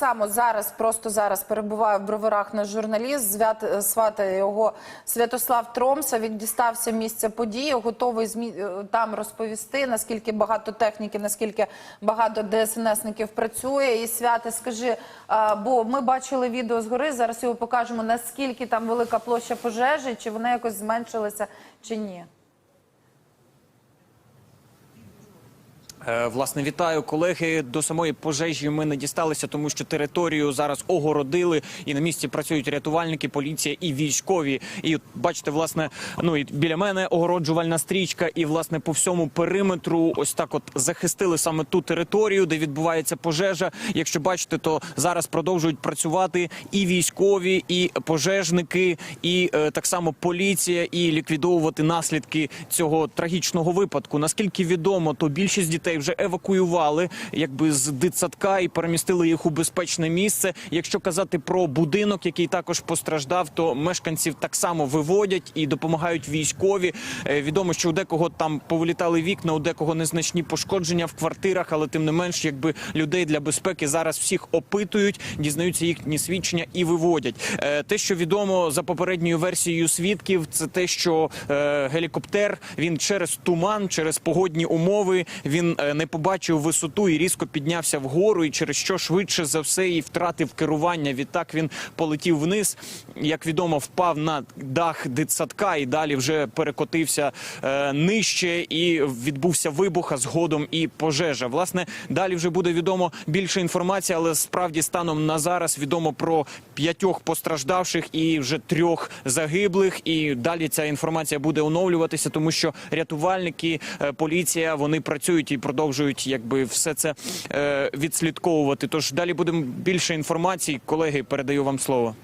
само зараз, просто зараз перебуває в броварах наш журналіст. Звят е, сватає його Святослав Тромса. Він дістався місця події, готовий змі... е, там розповісти, наскільки багато техніки, наскільки багато ДСНСників працює. І святе, скажи, а, бо ми бачили відео згори. Зараз його покажемо. Наскільки там велика площа пожежі, чи вона якось зменшилася, чи ні? Власне, вітаю колеги. До самої пожежі ми не дісталися, тому що територію зараз огородили, і на місці працюють рятувальники, поліція і військові. І бачите, власне, ну і біля мене огороджувальна стрічка, і власне по всьому периметру ось так от захистили саме ту територію, де відбувається пожежа. Якщо бачите, то зараз продовжують працювати і військові, і пожежники, і е, так само поліція, і ліквідовувати наслідки цього трагічного випадку. Наскільки відомо, то більшість дітей вже евакуювали, якби з дитсадка і перемістили їх у безпечне місце. Якщо казати про будинок, який також постраждав, то мешканців так само виводять і допомагають військові. Е, Відомо, що у декого там повилітали вікна, у декого незначні пошкодження в квартирах, але тим не менш, якби людей для безпеки зараз всіх опитують, дізнаються їхні свідчення і виводять. Е, Те, що відомо за попередньою версією свідків, це те, що е, гелікоптер він через туман, через погодні умови він не побачив висоту і різко піднявся вгору, і через що швидше за все і втратив керування. Відтак він полетів вниз. Як відомо, впав на дах дитсадка і далі вже перекотився е, нижче, і відбувся вибух, а згодом і пожежа. Власне, далі вже буде відомо більше інформації, але справді станом на зараз відомо про п'ятьох постраждавших і вже трьох загиблих. І далі ця інформація буде оновлюватися, тому що рятувальники, е, поліція вони працюють і продовжують якби все це е, відслідковувати. Тож далі будемо більше інформації. Колеги, передаю вам слово.